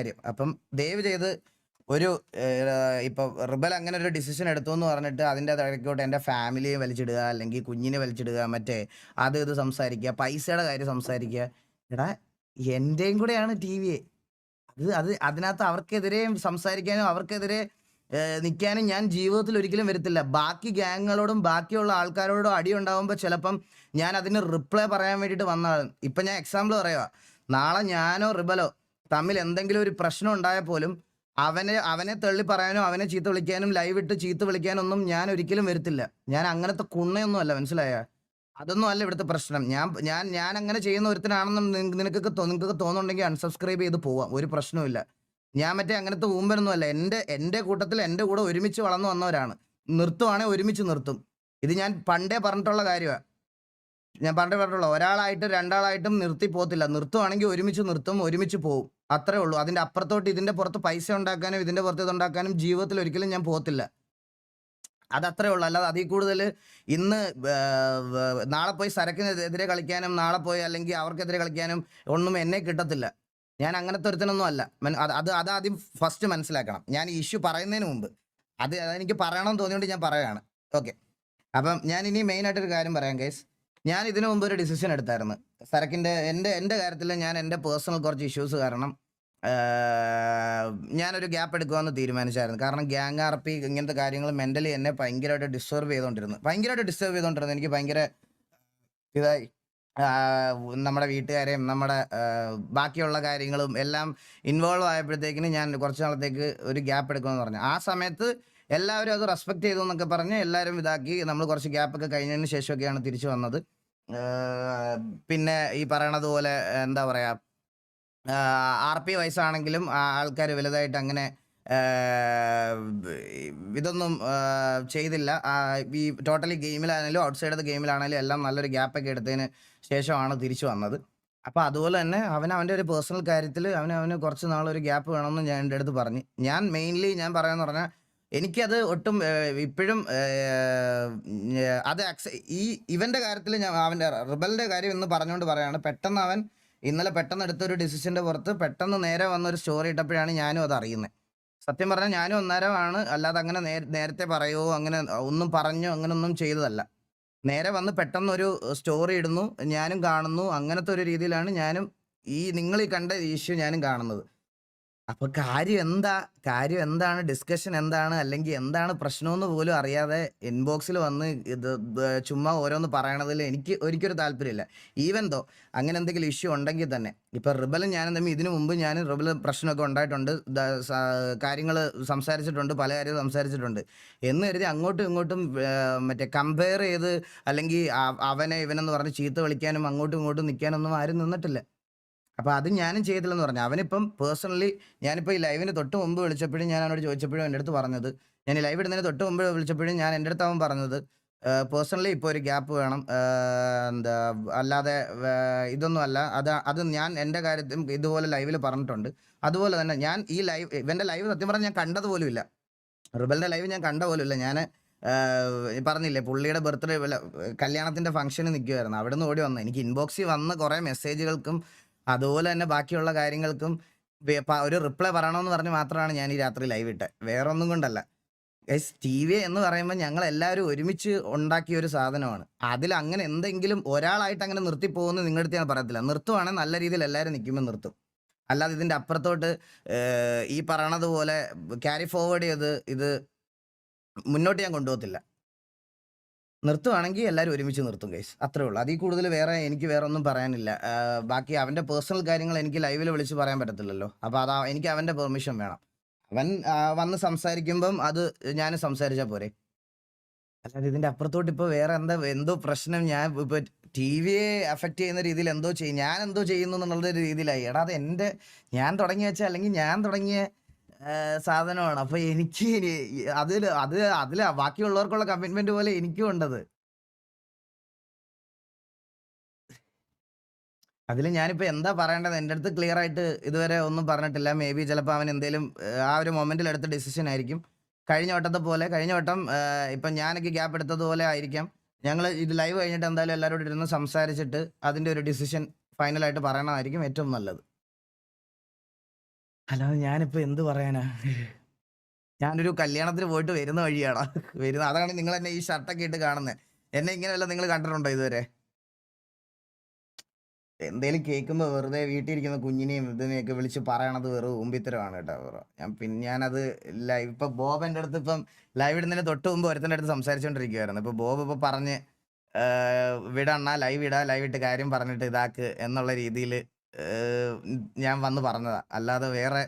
കാര്യം. അപ്പം ദയവ് ചെയ്ത് ഒരു ഇപ്പോൾ റിബൽ അങ്ങനെ ഒരു ഡിസിഷൻ എടുത്തു എന്ന് പറഞ്ഞിട്ട് അതിന്റെ തിരക്കോട്ട് എന്റെ ഫാമിലിയെ വലിച്ചിടുക അല്ലെങ്കിൽ കുഞ്ഞിനെ വലിച്ചിടുക മറ്റേ അത് ഇത് സംസാരിക്കുക പൈസയുടെ കാര്യം സംസാരിക്കുക. എടാ എന്റെയും കൂടെയാണ് ടി വി അത് അത് അതിനകത്ത് അവർക്കെതിരെ സംസാരിക്കാനും അവർക്കെതിരെ നിൽക്കാനും ഞാൻ ജീവിതത്തിൽ ഒരിക്കലും വരത്തില്ല. ബാക്കി ഗ്യാങ്ങുകളോടും ബാക്കിയുള്ള ആൾക്കാരോടും അടി ഉണ്ടാകുമ്പോൾ ചിലപ്പം ഞാൻ അതിന് റിപ്ലൈ പറയാൻ വേണ്ടിയിട്ട് വന്നതാണ്. ഇപ്പം ഞാൻ എക്സാമ്പിൾ പറയുക നാളെ ഞാനോ റിബലോ തമ്മിൽ എന്തെങ്കിലും ഒരു പ്രശ്നം ഉണ്ടായാൽ പോലും അവനെ അവനെ തള്ളി പറയാനോ അവനെ ചീത്ത വിളിക്കാനും ലൈവ് ഇട്ട് ചീത്ത വിളിക്കാനൊന്നും ഞാൻ ഒരിക്കലും വരുത്തില്ല. ഞാൻ അങ്ങനത്തെ കുണ്ണയൊന്നും അല്ല മനസ്സിലായ? അതൊന്നും അല്ല ഇവിടുത്തെ പ്രശ്നം. ഞാൻ ഞാൻ ഞാൻ അങ്ങനെ ചെയ്യുന്ന ഒരുത്തനാണെന്നും നിന- നിനക്കൊക്കെ നിനക്കൊക്കെ തോന്നുന്നുണ്ടെങ്കിൽ അൺസബ്സ്ക്രൈബ് ചെയ്ത് പോവാം. ഒരു പ്രശ്നവുമില്ല ഞാൻ മറ്റേ അങ്ങനത്തെ ഊമ്പനൊന്നും അല്ല എന്റെ എന്റെ കൂട്ടത്തിൽ എന്റെ കൂടെ ഒരുമിച്ച് വളർന്നു വന്നവരാണ്. നിർത്തുവാണെങ്കിൽ ഒരുമിച്ച് നിർത്തും. ഇത് ഞാൻ പണ്ടേ പറഞ്ഞിട്ടുള്ള കാര്യമാണ് ഞാൻ പണ്ട് പറഞ്ഞുള്ളൂ ഒരാളായിട്ട് രണ്ടാളായിട്ടും നിർത്തി പോകത്തില്ല. നിർത്തുവാണെങ്കിൽ ഒരുമിച്ച് നിർത്തും ഒരുമിച്ച് പോവും. അത്രേ ഉള്ളൂ. അതിന്റെ അപ്പുറത്തോട്ട് ഇതിന്റെ പുറത്ത് പൈസ ഉണ്ടാക്കാനും ഇതിന്റെ പുറത്ത് ഇതുണ്ടാക്കാനും ജീവിതത്തിൽ ഒരിക്കലും ഞാൻ പോകത്തില്ല. അത് അത്രേ ഉള്ളൂ. അല്ലാതെ അതിൽ കൂടുതൽ ഇന്ന് നാളെ പോയി സരക്കിനെതിരെ കളിക്കാനും നാളെ പോയി അല്ലെങ്കിൽ അവർക്കെതിരെ കളിക്കാനും ഒന്നും എന്നെ കിട്ടത്തില്ല. ഞാൻ അങ്ങനത്തെ ഒരുത്തനൊന്നും അല്ല. അത് അത് ആദ്യം ഫസ്റ്റ് മനസ്സിലാക്കണം. ഞാൻ ഈ ഇഷ്യൂ പറയുന്നതിന് മുമ്പ്. അത് അതെനിക്ക് പറയണം തോന്നിയോണ്ട് ഞാൻ പറയുകയാണ്. ഓക്കെ അപ്പം ഞാൻ ഇനി മെയിനായിട്ടൊരു കാര്യം പറയാം കേസ് ഞാൻ ഇതിനു മുമ്പ് ഒരു ഡിസിഷൻ എടുത്തായിരുന്നു. സരക്കിന്റെ എന്റെ എന്റെ കാര്യത്തിൽ ഞാൻ എന്റെ പേഴ്സണൽ കുറച്ച് ഇഷ്യൂസ് കാരണം ഞാനൊരു ഗ്യാപ്പ് എടുക്കുമെന്ന് തീരുമാനിച്ചായിരുന്നു. കാരണം ഗ്യാങ് ആർ പി ഇങ്ങനത്തെ കാര്യങ്ങൾ മെന്റലി എന്നെ ഭയങ്കരമായിട്ട് ഡിസ്റ്റർബ് ചെയ്തുകൊണ്ടിരുന്നു ഭയങ്കരമായിട്ട് ഡിസ്റ്റർബ് ചെയ്തുകൊണ്ടിരുന്നു എനിക്ക് ഭയങ്കര ഇതായി. നമ്മുടെ വീട്ടുകാരെയും നമ്മുടെ ബാക്കിയുള്ള കാര്യങ്ങളും എല്ലാം ഇൻവോൾവ് ആയപ്പോഴത്തേക്കിന് ഞാൻ കുറച്ച് നാളത്തേക്ക് ഒരു ഗ്യാപ്പ് എടുക്കുമെന്ന് പറഞ്ഞു. ആ സമയത്ത് എല്ലാവരും അത് റെസ്പെക്ട് ചെയ്തു എന്നൊക്കെ പറഞ്ഞ് എല്ലാവരും ഇതാക്കി. നമ്മൾ കുറച്ച് ഗ്യാപ്പൊക്കെ കഴിഞ്ഞതിന് ശേഷമൊക്കെയാണ് തിരിച്ചു വന്നത്. പിന്നെ ഈ പറയണത് പോലെ എന്താ പറയുക ആർ പി വയസ്സാണെങ്കിലും ആൾക്കാർ വലുതായിട്ട് അങ്ങനെ ഇതൊന്നും ചെയ്തില്ല. ഈ ടോട്ടലി ഗെയിമിലാണെങ്കിലും ഔട്ട് സൈഡ് ഗെയിമിലാണെങ്കിലും എല്ലാം നല്ലൊരു ഗ്യാപ്പൊക്കെ എടുത്തതിന് ശേഷമാണ് തിരിച്ചു വന്നത്. അപ്പോൾ അതുപോലെ തന്നെ അവൻ അവന്റെ ഒരു പേഴ്സണൽ കാര്യത്തിൽ അവൻ അവന് കുറച്ച് നാളൊരു ഗ്യാപ്പ് വേണമെന്ന് ഞാൻ എന്റെ അടുത്ത് പറഞ്ഞു. ഞാൻ മെയിൻലി ഞാൻ പറയാമെന്ന് പറഞ്ഞാൽ എനിക്കത് ഒട്ടും ഇപ്പോഴും അത് ഈ ഇവന്റെ കാര്യത്തിൽ ഞാൻ അവന്റെ റിബലിന്റെ കാര്യം എന്ന് പറഞ്ഞുകൊണ്ട് പറയാണ്. പെട്ടെന്ന് അവൻ ഇന്നലെ പെട്ടെന്ന് എടുത്തൊരു ഡിസിഷന്റെ പുറത്ത് പെട്ടെന്ന് നേരെ വന്നൊരു സ്റ്റോറി ഇട്ടപ്പോഴാണ് ഞാനും അത് അറിയുന്നത് സത്യം പറഞ്ഞാൽ ഞാനും അന്നേരമാണ് അല്ലാതെ അങ്ങനെ നേരത്തെ പറയുമോ അങ്ങനെ ഒന്നും പറഞ്ഞോ അങ്ങനെ ഒന്നും ചെയ്തതല്ല. നേരെ വന്ന് പെട്ടെന്ന് ഒരു സ്റ്റോറി ഇടുന്നു ഞാനും കാണുന്നു അങ്ങനത്തെ ഒരു രീതിയിലാണ് ഞാനും ഈ നിങ്ങൾ ഈ കണ്ട ഇഷ്യൂ ഞാനും കാണുന്നത്. അപ്പൊ കാര്യം എന്താ? കാര്യം എന്താണ്? ഡിസ്കഷൻ എന്താണ്? അല്ലെങ്കിൽ എന്താണ് പ്രശ്നമെന്ന് പോലും അറിയാതെ ഇൻബോക്സിൽ വന്ന് ഇത് ചുമ്മാ ഓരോന്ന് പറയണതിൽ എനിക്ക് ഒരിക്കലും താല്പര്യമില്ല. ഈവൻ ദോ അങ്ങനെ എന്തെങ്കിലും ഇഷ്യൂ ഉണ്ടെങ്കിൽ തന്നെ. ഇപ്പൊ റിബലും ഞാനും തമ്മിൽ ഇതിനു മുമ്പ് ഞാൻ റിബൽ പ്രശ്നമൊക്കെ ഉണ്ടായിട്ടുണ്ട്. കാര്യങ്ങൾ സംസാരിച്ചിട്ടുണ്ട്. പല കാര്യങ്ങളും സംസാരിച്ചിട്ടുണ്ട്. എന്ന് കരുതി അങ്ങോട്ടും ഇങ്ങോട്ടും മറ്റേ കമ്പയർ ചെയ്ത് അല്ലെങ്കിൽ അവനെ ഇവനെന്ന് പറഞ്ഞ് ചീത്ത വിളിക്കാനും അങ്ങോട്ടും ഇങ്ങോട്ടും നിൽക്കാനൊന്നും ആരും നിന്നിട്ടില്ല. അപ്പോൾ അത് ഞാനും ചെയ്തില്ലെന്ന് പറഞ്ഞു. അവനിപ്പം പേഴ്സണലി ഞാനിപ്പോൾ ഈ ലൈവിന് തൊട്ട് മുമ്പ് വിളിച്ചപ്പോഴും ഞാൻ അവനോട് ചോദിച്ചപ്പോഴും എന്റെ അടുത്ത് പറഞ്ഞത്. ഞാൻ ഈ ലൈവ് ഇടുന്നതിന് തൊട്ട് മുമ്പ് വിളിച്ചപ്പോഴും ഞാൻ എന്റെ അടുത്ത് അവൻ പറഞ്ഞത് പേഴ്സണലി ഇപ്പോൾ ഒരു ഗ്യാപ്പ് വേണം. എന്താ അല്ലാതെ ഇതൊന്നും അല്ല. അത് അത് ഞാൻ എന്റെ കാര്യത്തിൽ ഇതുപോലെ ലൈവിൽ പറഞ്ഞിട്ടുണ്ട്. അതുപോലെ തന്നെ ഞാൻ ഈ ലൈവ് ഇവന്റെ ലൈവ് സത്യം പറഞ്ഞാൽ ഞാൻ കണ്ടത് പോലും ഇല്ല. റിബലിന്റെ ലൈവ് ഞാൻ കണ്ട പോലും ഇല്ല. ഞാൻ പറഞ്ഞില്ലേ പുള്ളിയുടെ ബർത്ത്ഡേ കല്യാണത്തിന്റെ ഫംഗ്ഷന് നിൽക്കുമായിരുന്നു അവിടെ നിന്ന് ഓടി വന്നു. എനിക്ക് ഇൻബോക്സിൽ വന്ന കുറേ മെസ്സേജുകൾക്കും അതുപോലെ തന്നെ ബാക്കിയുള്ള കാര്യങ്ങൾക്കും ഒരു റിപ്ലൈ പറയണമെന്ന് പറഞ്ഞ് മാത്രമാണ് ഞാൻ ഈ രാത്രി ലൈവ് ഇട്ടത് വേറെ ഒന്നും കൊണ്ടല്ല. ഗൈസ് ടി വി എന്ന് പറയുമ്പോൾ ഞങ്ങൾ എല്ലാവരും ഒരുമിച്ച് ഉണ്ടാക്കിയ ഒരു സാധനമാണ്. അതിൽ അങ്ങനെ എന്തെങ്കിലും ഒരാളായിട്ട് അങ്ങനെ നിർത്തിപ്പോകുമെന്ന് നിങ്ങളുടെ അടുത്ത് ഞാൻ പറയത്തില്ല. നിർത്തുവാണെങ്കിൽ നല്ല രീതിയിൽ എല്ലാവരും നിൽക്കുമ്പോൾ നിർത്തും. അല്ലാതെ ഇതിന്റെ അപ്പുറത്തോട്ട് ഈ പറയണത് പോലെ ക്യാരി ഫോർവേഡ് ചെയ്ത് ഇത് മുന്നോട്ട് ഞാൻ കൊണ്ടുപോകത്തില്ല. നിർത്തുവാണെങ്കിൽ എല്ലാവരും ഒരുമിച്ച് നിർത്തും കേസ് അത്രേ ഉള്ളൂ. അതിൽ കൂടുതൽ വേറെ എനിക്ക് വേറെ ഒന്നും പറയാനില്ല. ബാക്കി അവന്റെ പേഴ്സണൽ കാര്യങ്ങൾ എനിക്ക് ലൈവിൽ വിളിച്ച് പറയാൻ പറ്റത്തില്ലല്ലോ. അപ്പോൾ അതാ എനിക്ക് അവന്റെ പെർമിഷൻ വേണം. അവൻ വന്ന് സംസാരിക്കുമ്പം അത് ഞാൻ സംസാരിച്ചാൽ പോരെ. അല്ലാതെ ഇതിന്റെ അപ്പുറത്തോട്ട് ഇപ്പോൾ വേറെ എന്താ എന്തോ പ്രശ്നം ഞാൻ ഇപ്പോൾ ടി വിയെ അഫക്റ്റ് ചെയ്യുന്ന രീതിയിൽ എന്തോ ചെയ്യും ഞാൻ എന്തോ ചെയ്യുന്നു എന്നുള്ള രീതിയിലായി. എടാ അത് എന്റെ ഞാൻ തുടങ്ങി വെച്ചാൽ അല്ലെങ്കിൽ ഞാൻ തുടങ്ങിയ സാധനമാണ്. അപ്പൊ എനിക്ക് അതിൽ അതിൽ അത് അതിൽ ബാക്കിയുള്ളവർക്കുള്ള കമ്മിറ്റ്മെന്റ് പോലെ എനിക്കും ഉണ്ടത്. അതിൽ ഞാനിപ്പോൾ എന്താ പറയേണ്ടത്? എന്റെ അടുത്ത് ക്ലിയർ ആയിട്ട് ഇതുവരെ ഒന്നും പറഞ്ഞിട്ടില്ല. മേ ബി ചിലപ്പോൾ അവൻ എന്തെങ്കിലും ആ ഒരു മൊമെന്റിൽ എടുത്ത ഡിസിഷൻ ആയിരിക്കും. കഴിഞ്ഞ വട്ടത്തെ പോലെ കഴിഞ്ഞ വട്ടം ഇപ്പം ഞാനൊക്കെ ഗ്യാപ്പ് എടുത്തതുപോലെ ആയിരിക്കാം. ഞങ്ങൾ ഇത് ലൈവ് കഴിഞ്ഞിട്ട് എന്തായാലും എല്ലാവരോടും ഇരുന്ന് സംസാരിച്ചിട്ട് അതിന്റെ ഒരു ഡിസിഷൻ ഫൈനലായിട്ട് പറയണമായിരിക്കും ഏറ്റവും നല്ലത്. അല്ലാതെ ഞാനിപ്പോ എന്ത് പറയാനാ? ഞാനൊരു കല്യാണത്തിന് പോയിട്ട് വരുന്ന വഴിയാടാ. വരുന്ന അതാണ് നിങ്ങൾ എന്നെ ഈ ഷർട്ടൊക്കെ ഇട്ട് കാണുന്നത് എന്നെ ഇങ്ങനെയല്ല നിങ്ങൾ കണ്ടിട്ടുണ്ടോ ഇതുവരെ? എന്തേലും കേൾക്കുമ്പോൾ വെറുതെ വീട്ടിൽ ഇരിക്കുന്ന കുഞ്ഞിനെയും ഇതിനെയൊക്കെ വിളിച്ച് പറയണത് വെറും ഉമ്പിത്തരമാണ് കേട്ടോ വെറും ഞാൻ പിന്നെ ഞാനത് ലൈവ് ഇപ്പൊ ബോബ് എന്റെ അടുത്ത് ഇപ്പം ലൈവ് ഇടുന്നതിന് തൊട്ട് മുമ്പ് ഒരുത്തന്റെ അടുത്ത് സംസാരിച്ചുകൊണ്ടിരിക്കുവായിരുന്നു ഇപ്പൊ ബോബ് ഇപ്പൊ പറഞ്ഞ് "ഏഹ്, വിടണ്ണ ലൈവ് ഇടാ ലൈവ് ഇട്ട് കാര്യം പറഞ്ഞിട്ട് ഇതാക്ക് എന്നുള്ള രീതിയിൽ ഞാൻ വന്ന് പറഞ്ഞതാ. അല്ലാതെ വേറെ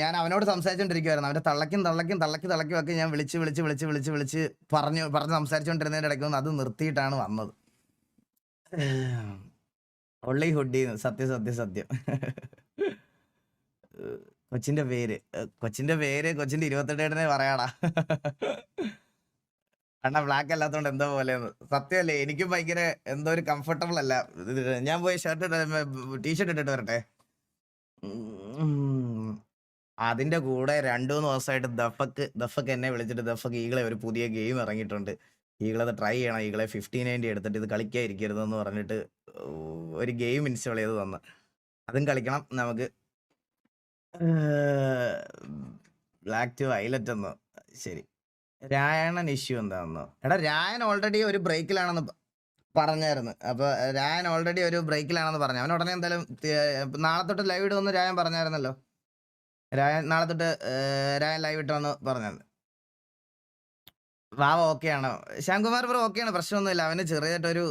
ഞാൻ അവനോട് സംസാരിച്ചോണ്ടിരിക്കുവായിരുന്നു. അവന്റെ തള്ളക്കും തള്ളക്കും തള്ളക്കി തള്ളക്കും ഒക്കെ ഞാൻ വിളിച്ച് വിളിച്ച് വിളിച്ച് വിളിച്ച് വിളിച്ച് പറഞ്ഞു പറഞ്ഞ് സംസാരിച്ചോണ്ടിരുന്നതിന്റെ ഇടയ്ക്ക് അത് നിർത്തിയിട്ടാണ് വന്നത്. ഒള്ളി ഹുഡി സത്യം സത്യം സത്യം. കൊച്ചിന്റെ പേര് കൊച്ചിന്റെ പേര് കൊച്ചിന്റെ ഇരുപത്തെട്ടേടനെ പറയാടാ. അണ്ണാ ബ്ലാക്ക് അല്ലാത്തോണ്ട് എന്തോ പോലെ സത്യമല്ലേ എനിക്കും ഭയങ്കര എന്തോ ഒരു കംഫർട്ടബിൾ അല്ല. ഞാൻ പോയി ഷർട്ട് ടീഷർട്ട് ഇട്ടിട്ട് വരട്ടെ. അതിന്റെ കൂടെ രണ്ടു മൂന്ന് ദിവസമായിട്ട് ദഫക്ക് ദഫക്ക് എന്നെ വിളിച്ചിട്ട് ദഫക്ക് ഈകളെ ഒരു പുതിയ ഗെയിം ഇറങ്ങിയിട്ടുണ്ട്. ഈകളത് ട്രൈ ചെയ്യണം ഈകളെ ഫിഫ്റ്റി നയന്റി എടുത്തിട്ട് ഇത് കളിക്കാതിരിക്കരുതെന്ന് പറഞ്ഞിട്ട് ഒരു ഗെയിം ഇൻസ്റ്റാൾ ചെയ്ത് തന്ന്. അതും കളിക്കണം നമുക്ക്. ബ്ലാക്ക് ടു വയലറ്റ് ഒന്ന് ശരി. രായണൻ ഇഷ്യൂ എന്താണെന്നോ? എടാ രായൻ ഓൾറെഡി ഒരു ബ്രേക്കിലാണെന്ന് പറഞ്ഞായിരുന്നു. അപ്പൊ രായൻ ഓൾറെഡി ഒരു ബ്രേക്കിലാണെന്ന് പറഞ്ഞു. അവൻ ഉടനെ എന്തായാലും നാളെ തൊട്ട് ലൈവ് ഇടുമെന്ന് രായൻ പറഞ്ഞായിരുന്നല്ലോ? രായൻ നാളെ തൊട്ട് രായൻ ലൈവ് ഇട്ടുമെന്ന് പറഞ്ഞത് വാവ ഓക്കെയാണോ ശ്യാംകുമാർ ബ്രോ ഓക്കെയാണ് പ്രശ്നമൊന്നുമില്ല. അവന് ചെറിയതായിട്ടൊരു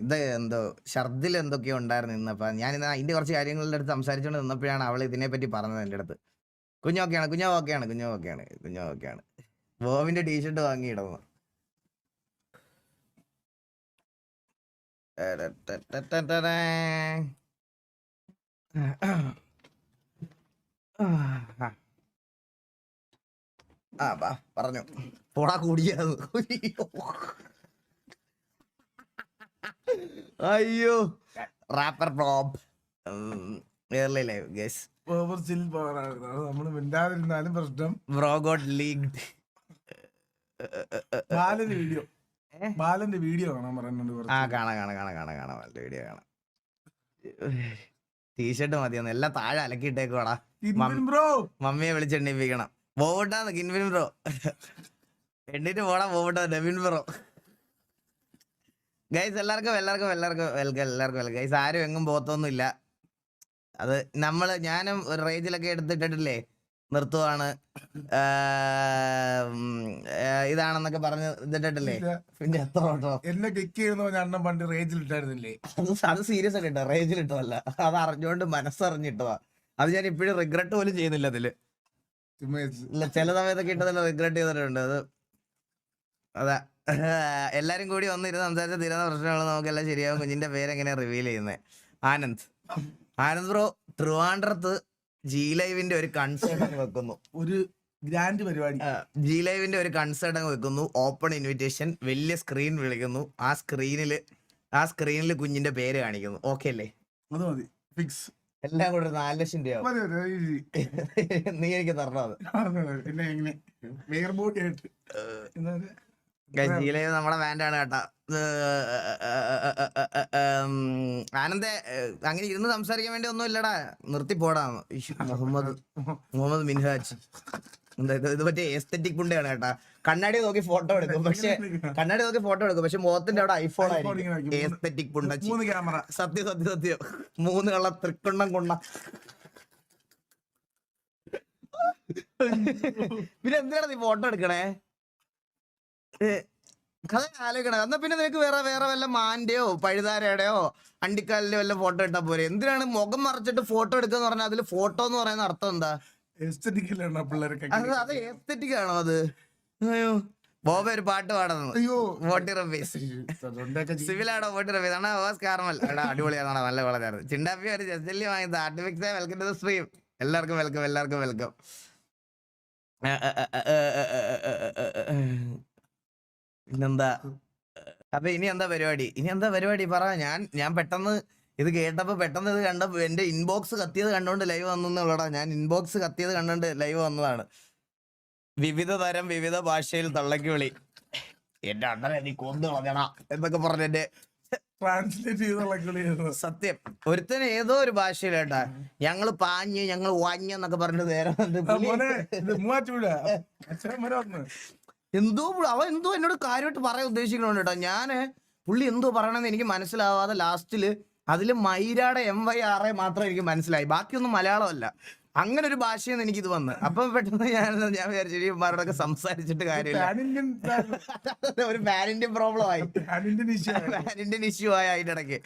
ഇത് എന്തോ ഛർദിൽ എന്തൊക്കെയോ ഉണ്ടായിരുന്നു ഇന്നപ്പോ. ഞാൻ ഇന്ന് അതിന്റെ കുറച്ച് കാര്യങ്ങളുടെ അടുത്ത് സംസാരിച്ചുകൊണ്ട് നിന്നപ്പോഴാണ് അവൾ ഇതിനെപ്പറ്റി പറഞ്ഞത് എന്റെ അടുത്ത്. കുഞ്ഞു ഓക്കെയാണ് കുഞ്ഞു ഓക്കെയാണ് കുഞ്ഞു ഓക്കെയാണ് കുഞ്ഞു ഓക്കെയാണ് ബോബിന്റെ ടീഷർട്ട് വാങ്ങിയിടുന്നു ആ ബാ പറഞ്ഞു. പോടാ കൂടിയത് അയ്യോ റാപ്പർ പ്രോബ് എയർലി ലൈവ് ഗസ് നമ്മൾ മിണ്ടാതിരുന്നാലും പ്രശ്നം. ബ്രോ ഗോട്ട് ലീഗ്ഡ് ബാലന്റെ വീഡിയോ? ബാലന്റെ വീഡിയോ കാണാൻ പറയുന്നുണ്ട് ആ. കാണാം കാണാം കാണാം കാണാം കാണാം. ബാലന്റെ വീഡിയോ കാണാം. ടീഷർട്ട് മതിയെന്ന്. എല്ലാം താഴെ അലക്കിയിട്ടേക്കോടാ ബ്രോ! മമ്മിയെ വിളിച്ച് എണ്ണിപ്പിക്കണം. പോവട്ടാന്ന് കിൻവിൻ ബ്രോ. എണ്ണിട്ട് പോടാ പോവട്ടോ നവിൻ ബ്രോ. ഗൈസ് എല്ലാവർക്കും എല്ലാവർക്കും എല്ലാവർക്കും വെൽക്കം എല്ലാവർക്കും വെൽക്കം ഗൈസ് ആരും എങ്ങും പോത്തൊന്നുമില്ല. അത് നമ്മൾ ഞാനും ഒരു റേഞ്ചിലൊക്കെ എടുത്തിട്ടിട്ടില്ലേ? നിർത്തുവാണ്. ഇതാണെന്നൊക്കെ പറഞ്ഞ് ഇതിട്ടിട്ടില്ലേ? ഇല്ല. പിന്നെ എത്ര ഓട്ടോ? എന്നെ കിക്ക് ചെയ്യുന്ന അണ്ണൻ പണ്ട് റേഞ്ചിൽ ഇട്ടായിരുന്നില്ലേ? അത് അത് സീരിയസ് ആയിട്ട് ഇട്ടോ? റേഞ്ചിൽ ഇട്ടതല്ല. അത് അറിഞ്ഞുകൊണ്ട് മനസ്സറിഞ്ഞിട്ടതാ. അത് ഞാൻ ഇപ്പോഴും റിഗ്രറ്റ് പോലും ചെയ്യുന്നില്ല അതിൽ. ഇല്ല ചില സമയത്തൊക്കെ ഇട്ടതല്ല റിഗ്രറ്റ് ചെയ്തിട്ടുണ്ട്. അത് അതാ. എല്ലാരും കൂടി വന്നിരുന്ന് സംസാരിച്ച തീരുന്ന പ്രശ്നങ്ങൾ നമുക്കെല്ലാം ശരിയാവും. കുഞ്ഞിന്റെ പേര് എങ്ങനെയാ റിവീൽ ചെയ്യുന്നത് ആനന്ദ്. ആനന്ദ് ബ്രോ ട്രിവാൻഡ്രത്ത് ജി ലൈവിന്റെ ഒരു കൺസേർട്ട് വെക്കുന്നു. ഒരു ഗ്രാൻഡ് പരിപാടി. ജി ലൈവിന്റെ ഒരു കൺസേർട്ട് അങ്ങ് വെക്കുന്നു. ഓപ്പൺ ഇൻവിറ്റേഷൻ വലിയ സ്ക്രീൻ വിളിക്കുന്നു. ആ സ്ക്രീനിൽ ആ സ്ക്രീനിൽ കുഞ്ഞിന്റെ പേര് കാണിക്കുന്നു. ഓക്കെ അല്ലേ? അത് മതി. ഫിക്സ് എല്ലാം കൂടെ നാല് ലക്ഷം രൂപ നീ എനിക്ക് തരണത് പറയാ? ഗജിയിലെ നമ്മുടെ ബാൻഡാണ് കേട്ടാ. ആനന്ദ അങ്ങനെ ഇരുന്ന് സംസാരിക്കാൻ വേണ്ടി ഒന്നും ഇല്ലടാ നിർത്തി പോടാ മുഹമ്മദ് മുഹമ്മദ് മിൻഹാജ്. ഇത് മറ്റേ എസ്തെറ്റിക് പുണ്ടയാണ് കേട്ടാ. കണ്ണാടി നോക്കി ഫോട്ടോ എടുക്കും. പക്ഷെ കണ്ണാടി നോക്കി ഫോട്ടോ എടുക്കും. പക്ഷെ മുഖത്തിന്റെ അവിടെ ഐഫോൺ ആയിരിക്കും. എസ്തെറ്റിക് പുണ്ട മൂന്ന് ക്യാമറ സത്യം സത്യം സത്യം. മൂന്ന് കള്ള തൃക്കുണ്ണം കുണ്ണ പിന്നെ എന്തിനാണ് നീ ഫോട്ടോ എടുക്കണേ? കഥ ആലോചിക്കണേ. എന്നാ പിന്നെ നിനക്ക് വേറെ വേറെ വല്ല മാന്റെയോ പഴുതാരയുടെയോ അണ്ടിക്കാലിന്റെ വല്ല ഫോട്ടോ ഇട്ടാ പോരെ? എന്തിനാണ് മുഖം മറച്ചിട്ട് ഫോട്ടോ എടുക്കുക എന്ന് പറഞ്ഞാൽ അതിൽ ഫോട്ടോ എന്ന് പറയുന്ന അർത്ഥം എന്താ? അത് അത് എസ്തെറ്റിക് ആണോ അത് അയ്യോ ബോബ ഒരു പാട്ട് പാടുന്നു പോയിട്ട് റബി ആണ് ഓസ് കാർമൽ എടാ അടിപൊളിയാണ് നല്ല വളരാറ് ചിണ്ടാപ്പി ഒരു ജസ്റ്റല്ലി വാങ്ങിയത് ആർട്ടിഫിക്സ് വെൽക്കം ടു ദ സ്ട്രീം എല്ലാവർക്കും വെൽക്കം എല്ലാവർക്കും വെൽക്കം പിന്നെന്താ അപ്പൊ ഇനി എന്താ പരിപാടി ഇനി എന്താ പരിപാടി പറ ഞാൻ ഞാൻ പെട്ടെന്ന് ഇത് കേട്ടപ്പോൾ പെട്ടെന്ന് ഇത് കണ്ടപ്പോൾ എന്റെ ഇൻബോക്സ് കത്തിയത് കണ്ടുകൊണ്ട് ലൈവ് വന്നുള്ളടാ ഞാൻ ഇൻബോക്സ് കത്തിയത് കണ്ടുകൊണ്ട് ലൈവ് വന്നതാണ്. വിവിധ തരം വിവിധ ഭാഷയിൽ തള്ളക്കി വിളി എന്റെ അണ്ണനെ നീ കൊന്നു കളഞ്ഞടാ എന്നൊക്കെ പറഞ്ഞ എന്റെ ട്രാൻസ്ലേറ്റ് ചെയ്തുള്ള സത്യം. ഒരുത്തന് ഏതോ ഒരു ഭാഷയിലേട്ടാ. ഞങ്ങൾ പാഞ്ഞ് ഞങ്ങൾ എന്നൊക്കെ പറഞ്ഞിട്ട് നേരെ എന്തോ അവ അവൻ എന്തോ എന്നോട് കാര്യമായിട്ട് പറയാൻ ഉദ്ദേശിക്കണോണ്ട് കേട്ടോ. ഞാൻ പുള്ളി എന്തോ പറയണമെന്ന് എനിക്ക് മനസ്സിലാവാതെ ലാസ്റ്റിൽ അതിൽ മൈരാടെ എം വൈ ആർ എ മാത്രം എനിക്ക് മനസ്സിലായി. ബാക്കിയൊന്നും മലയാളമല്ല. അങ്ങനെ ഒരു ഭാഷയെന്ന് എനിക്കിത് വന്ന്. അപ്പൊ പെട്ടെന്ന് ഞാൻ ഞാൻ വിചാരിച്ചു ഇവന്മാരോടൊക്കെ സംസാരിച്ചിട്ട് കാര്യമില്ല. ഒരു ബാനിന്റെ പ്രോബ്ലം ആയി. ബാനിന്റെ ഇഷ്യൂ ആയി. അതിന്റെ ഇടയ്ക്ക്.